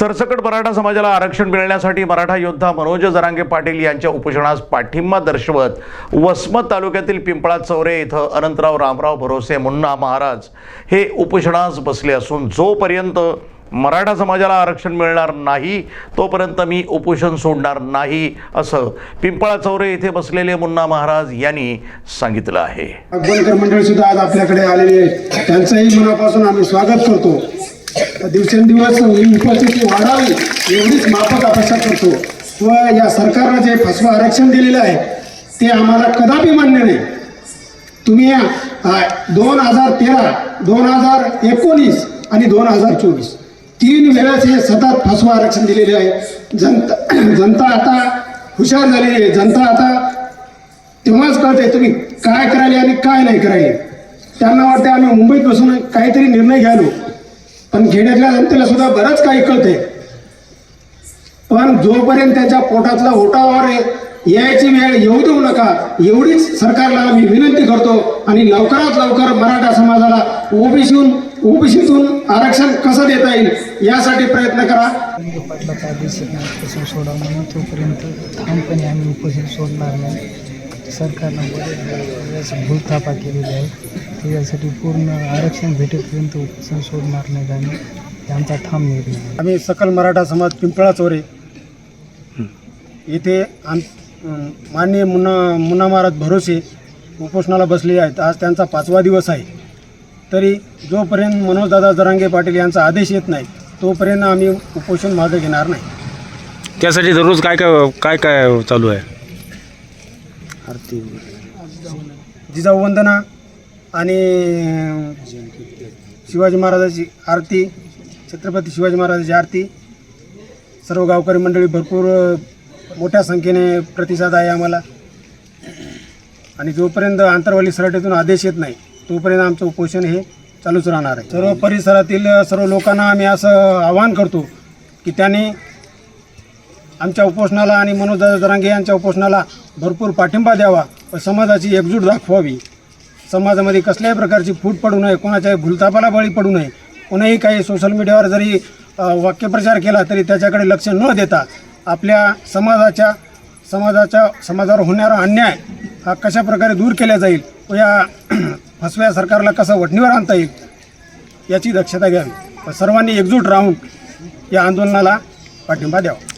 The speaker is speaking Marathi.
सरसकट मराठा समाजाला आरक्षण मिळण्यासाठी मराठा योद्धा मनोज जरांगे पाटील यांच्या उपोषणास पाठिंबा दर्शवत वसमत तालुक्यातील पिंपळा चौरे इथं अनंतराव रामराव भरोसे मुन्ना महाराज हे उपोषणास बसले असून जोपर्यंत मराठा समाजाला आरक्षण मिळणार नाही तोपर्यंत मी उपोषण सोडणार नाही असं पिंपळा चौरे येथे बसलेले मुन्ना महाराज यांनी सांगितलं आहे. अगोदर मंडळी सुद्धा आज आपल्याकडे आलेले त्यांचंही मनापासून आम्ही स्वागत करतो. दिवसेंदिवस ही उपस्थिती वाढावी एवढीच माफक अपेक्षा करतो. व या सरकारनं जे फसवं आरक्षण दिलेलं आहे ते आम्हाला कदापि मान्य नाही. तुम्ही दोन हजार तेरा दोन हजार एकोणीस आणि दोन हजार चोवीस तीन वेळेस हे सतत फसवं आरक्षण दिलेले आहे. जनता जनता आता हुशार झालेली आहे. जनता आता तेव्हाच कळते तुम्ही काय करायला आणि काय नाही करायले. त्यांना वाटते आम्ही मुंबईत बसून काहीतरी निर्णय घ्यालो पण खेड्यातल्या जनतेला सुद्धा बरंच काही कळते पण जोपर्यंत त्याच्या पोटातला ओटावर यायची वेळ येऊ देऊ नका. एवढीच सरकारला मी विनंती करतो आणि लवकरात लवकर मराठा समाजाला ओबीसीहून ओबीसीतून आरक्षण कसं देता येईल यासाठी प्रयत्न करा. सोडा म्हणून तोपर्यंत ठामपणे आम्ही उपोषण सोडणार नाही. सरकारनं बरेच भूलथापा केलेली आहे त्याच्यासाठी पूर्ण आरक्षण भेटेपर्यंत उपोषण सोडणार नाही आम्ही हे आमचा ठाम निर्णय. आम्ही सकल मराठा समाज पिंपळा चोरे येथे आम माननीय मुन्ना मुन्ना महाराज भरोसे उपोषणाला बसले आहेत. आज त्यांचा पाचवा दिवस आहे. तरी जोपर्यंत मनोजदादा जरांगे पाटील यांचा आदेश येत नाही तोपर्यंत आम्ही उपोषण मागे घेणार नाही. त्यासाठी दररोज काय काय काय काय चालू आहे? आरती. जिजाऊ वंदना आणि शिवाजी महाराजाची आरती छत्रपती शिवाजी महाराजाची आरती. सर्व गावकरी मंडळी भरपूर मोठ्या संख्येने प्रतिसाद आहे आम्हाला. आणि जोपर्यंत आंतरवाली सराटीतून आदेश येत नाही तोपर्यंत आमचं उपोषण हे चालूच राहणार आहे. सर्व परिसरातील सर्व लोकांना आम्ही असं आवाहन करतो की त्यांनी आमच्या उपोषणाला आणि मनोजदादा जरांगे यांच्या उपोषणाला भरपूर पाठिंबा द्यावा व समाजाची एकजूट दाखवावी. समाजामध्ये कसल्याही प्रकारची फूट पडू नये कोणाच्याही भूलतापाला बळी पडू नये. कोणीही काही सोशल मीडियावर जरी वाक्यप्रचार केला तरी त्याच्याकडे लक्ष न देता आपल्या समाजाच्या समाजाच्या समाजावर होणारा अन्याय हा कशा प्रकारे दूर केला जाईल व या फसव्या सरकारला कसं वठणीवर आणता येईल याची दक्षता घ्यावी. व सर्वांनी एकजूट राहून या आंदोलनाला पाठिंबा द्यावा.